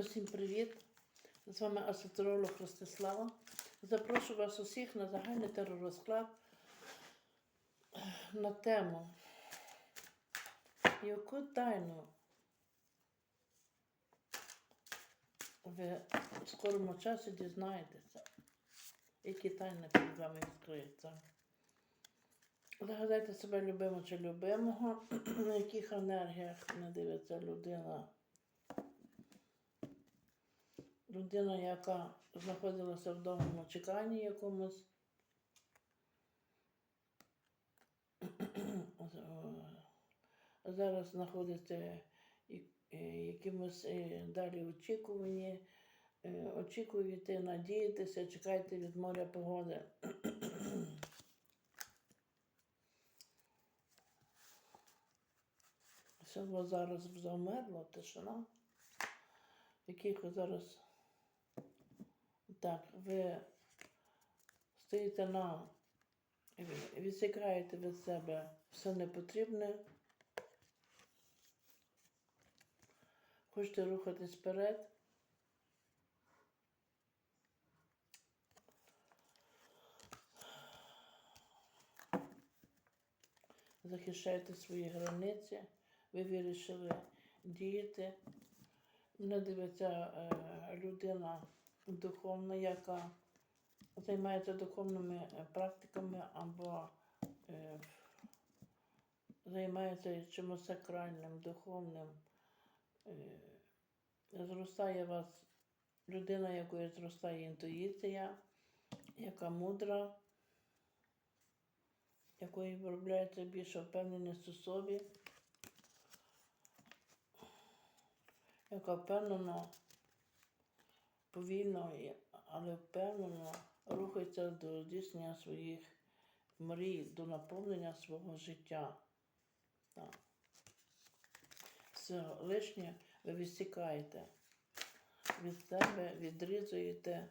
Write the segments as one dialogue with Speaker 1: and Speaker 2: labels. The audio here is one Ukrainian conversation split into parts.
Speaker 1: Усім привіт! З вами асоціолог Ростислава. Запрошую вас усіх на загальний теророзклад на тему, яку тайну ви в скорому часі дізнаєтеся, які тайни перед вами відкриються. Загадайте себе любимо чи любимого, на яких енергіях не дивиться людина. Людина, яка знаходилася в довгому чеканні якомусь. Зараз знаходиться якимось е, далі очікуванні. Е, Очікуєте, надієтеся, чекайте від моря погоди. Все зараз замерло, тишина. Яких зараз. Так, ви стоїте на. Відсікаєте від себе все непотрібне. Хочете рухатись вперед. Захищаєте свої границі. Ви вирішили діяти. Мене дивиться е, людина духовна, яка займається духовними е, практиками або е, займається чимось сакральним, духовним. Е, зростає вас людина, якої зростає інтуїція, яка мудра, якої виробляється більше впевненість у собі. яка впевнено, повільно, але впевнено рухається до здійснення своїх мрій, до наповнення свого життя. Все лишнє ви відсікаєте від себе, відрізуєте,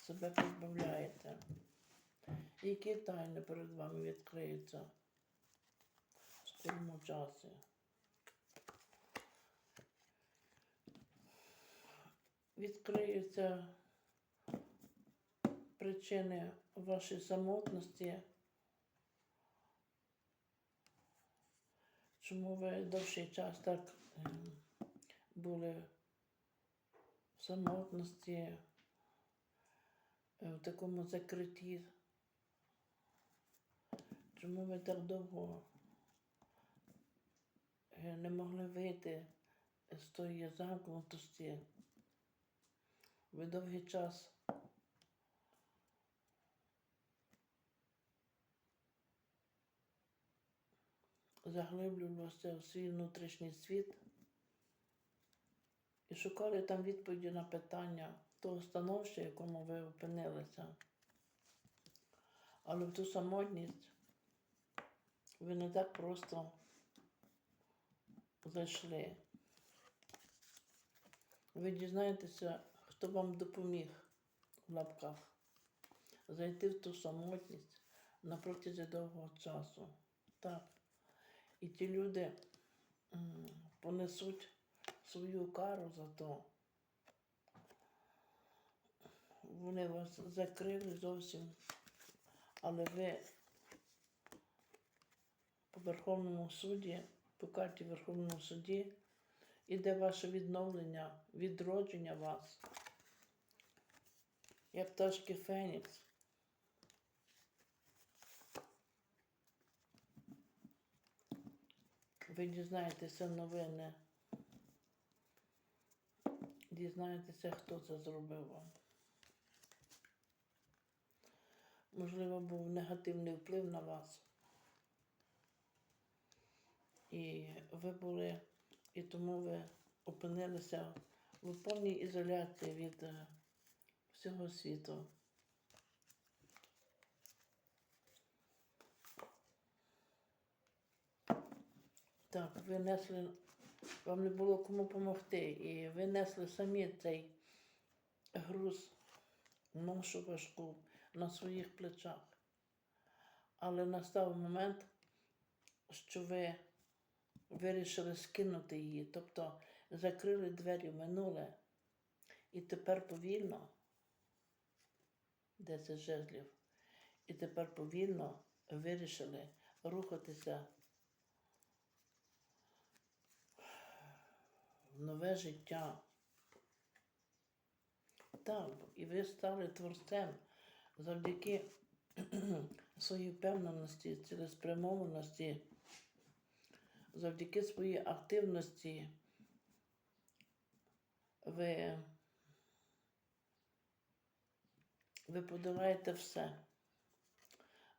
Speaker 1: себе позбавляєте. Які тайни перед вами відкриються в скорому часі? Відкриються причини вашої самотності, чому ви довший час так ем, були в самотності, е, в такому закритті, чому ви так довго е, не могли вийти з тої замкнутості. Ви довгий час заглиблювалися в свій внутрішній світ і шукали там відповіді на питання того становища, в якому ви опинилися. Але в ту самотність ви не так просто зайшли. Ви дізнаєтеся, хто вам допоміг в лапках зайти в ту самотність на протязі довгого часу. Так. І ті люди понесуть свою кару за то. Вони вас закрили зовсім, але ви по Верховному суді, по карті Верховному суді іде ваше відновлення, відродження вас. Як пташки Фенікс. Ви дізнаєтеся новини. Дізнаєтеся, хто це зробив вам. Можливо, був негативний вплив на вас. І ви були, і тому ви опинилися в повній ізоляції від всього світу. Так, ви несли, вам не було кому допомогти, і ви несли самі цей груз, ношу важку на своїх плечах. Але настав момент, що ви вирішили скинути її. Тобто закрили двері в минуле, і тепер повільно, 10 жезлів, і тепер повільно вирішили рухатися в нове життя. Так, і ви стали творцем завдяки своїй впевненості, цілеспрямованості, завдяки своїй активності. Ви, ви подолаєте все.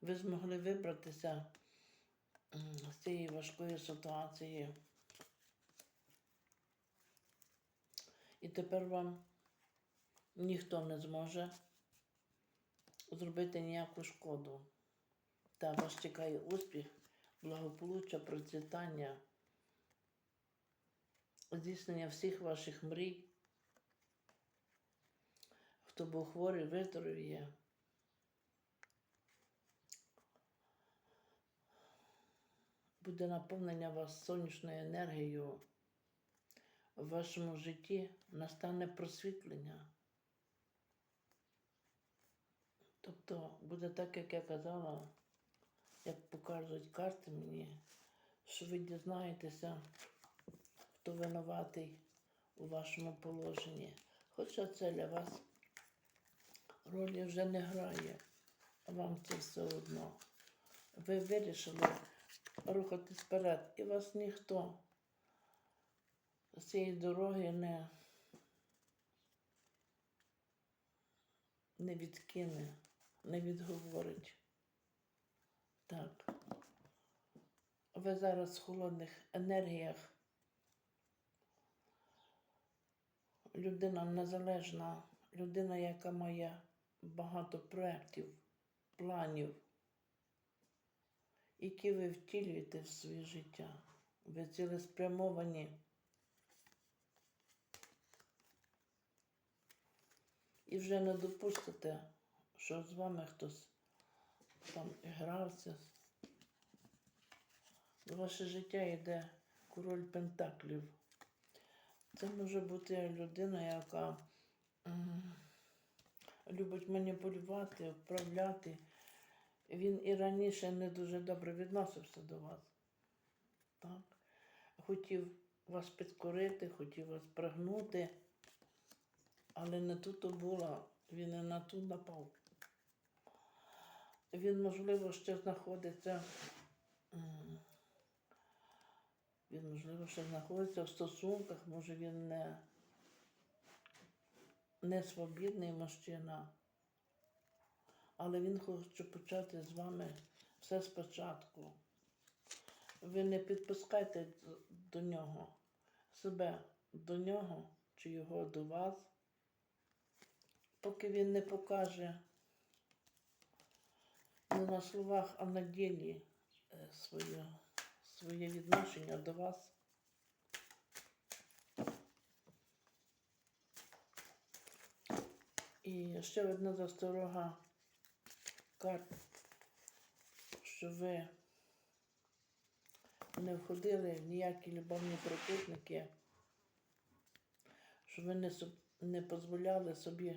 Speaker 1: Ви змогли вибратися з цієї важкої ситуації. І тепер вам ніхто не зможе зробити ніяку шкоду. Та вас чекає успіх, благополуччя, процвітання, здійснення всіх ваших мрій. Хто був хворий, виздоровіє. Буде наповнення вас сонячною енергією. В вашому житті настане просвітлення. Тобто буде так, як я казала, як покажуть карти мені, що ви дізнаєтеся, хто винуватий у вашому положенні. Хоча це для вас ролі вже не грає, вам це все одно. Ви вирішили рухатись вперед, і вас ніхто з цієї дороги не, не відкине, не відговорить. Так. Ви зараз в холодних енергіях. Людина незалежна, людина, яка має багато проєктів, планів, які ви втілюєте в своє життя. Ви цілеспрямовані. І вже не допустите, що з вами хтось там грався. Ваше життя йде король Пентаклів. Це може бути людина, яка любить маніпулювати, вправляти. Він і раніше не дуже добре відносився до вас. Так? Хотів вас підкорити, хотів вас прагнути, але не тут то було, він і на ту напав. Він, можливо, ще знаходиться. Він, можливо, ще знаходиться в стосунках, може він не, не свобідний мужчина. Але він хоче почати з вами все спочатку. Ви не підпускайте до нього себе до нього чи його до вас, поки він не покаже не на словах, а на ділі е, своє, своє відношення до вас. І ще одна засторога карт, що ви не входили в ніякі любовні трикутники, що ви не, не дозволяли собі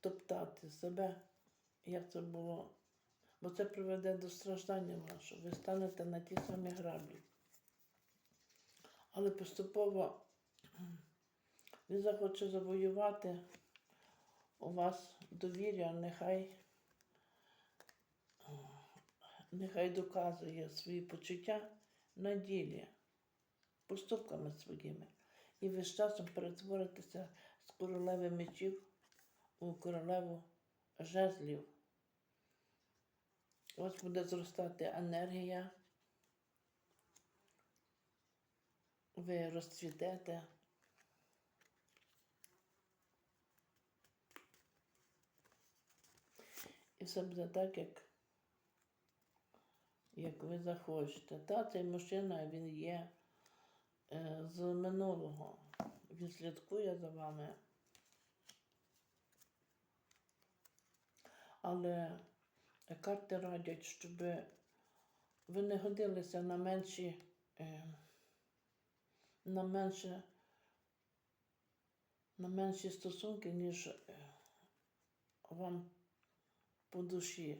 Speaker 1: топтати себе, як це було. Бо це приведе до страждання вашого. Ви станете на ті самі граблі. Але поступово він захоче завоювати у вас довір'я, нехай, нехай доказує свої почуття на ділі, поступками своїми. І ви з часом перетворитеся з королеви мечів у королеву жезлів. У вас буде зростати енергія. Ви розцвітете. І все буде так, як, як ви захочете. Та цей мужчина, він є е, з минулого. Він слідкує за вами. Але карти радять, щоб ви не годилися на менші, е, на менше на менші стосунки, ніж е, вам по душі.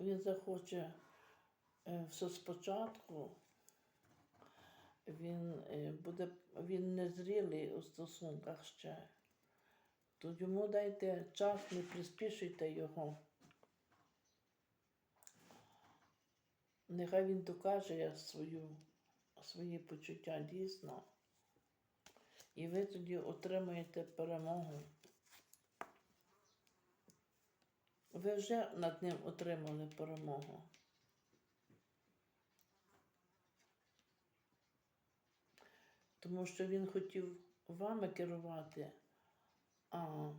Speaker 1: Він захоче е, все спочатку, він е, буде, він незрілий у стосунках ще. То йому дайте час, не приспішуйте його. Нехай він докаже свою, свої почуття дійсно. І ви тоді отримаєте перемогу. Ви вже над ним отримали перемогу. Тому що він хотів вами керувати, а,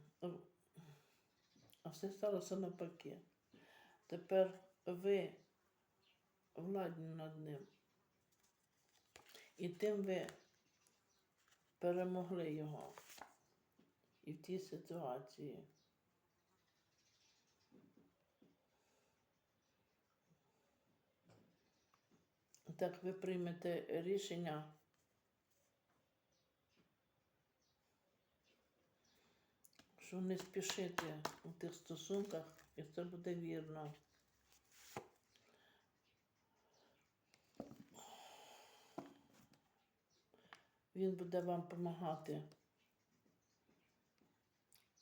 Speaker 1: а все сталося навпаки. Тепер ви владні над ним. І тим ви перемогли його і в тій ситуації. Так ви приймете рішення. Що не спішити у тих стосунках, і це буде вірно. Він буде вам допомагати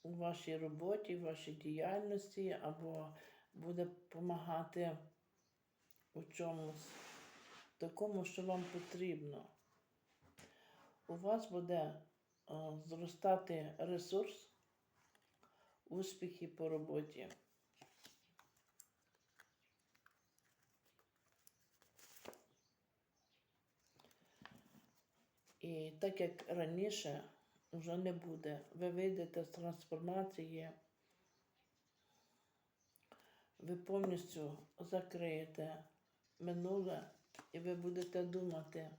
Speaker 1: у вашій роботі, в вашій діяльності, або буде допомагати у чомусь такому, що вам потрібно. У вас буде е, зростати ресурс, успіхи по роботі. І так як раніше вже не буде, ви вийдете з трансформації, ви повністю закриєте минуле і ви будете думати.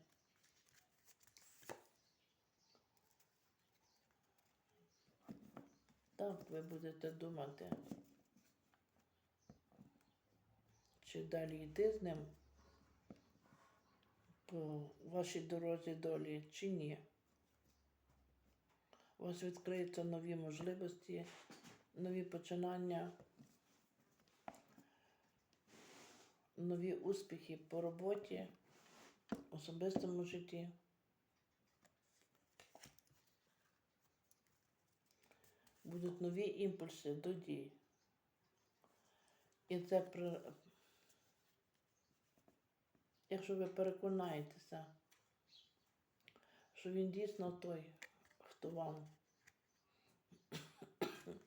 Speaker 1: Так, ви будете думати, чи далі йти з ним по вашій дорозі долі чи ні. У вас відкриються нові можливості, нові починання, нові успіхи по роботі, особистому житті. Будуть нові імпульси до дій. І це. Якщо ви переконаєтеся, що він дійсно той, хто вам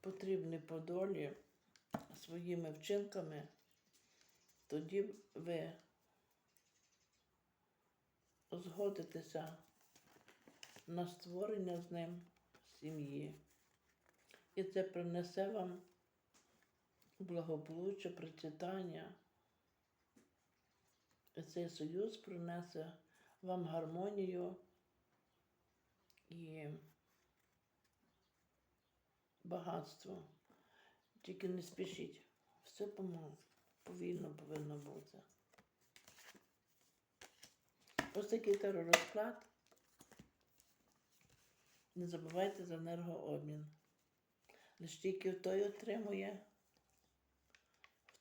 Speaker 1: потрібний по долі своїми вчинками, тоді ви згодитеся на створення з ним сім'ї. І це принесе вам благополуччя, процвітання. Цей союз принесе вам гармонію і багатство. Тільки не спішіть. Все повільно повинно бути. Ось такий теророзклад. Не забувайте за енергообмін. Лише тільки той отримує,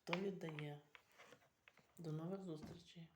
Speaker 1: той віддає. До нових зустрічей.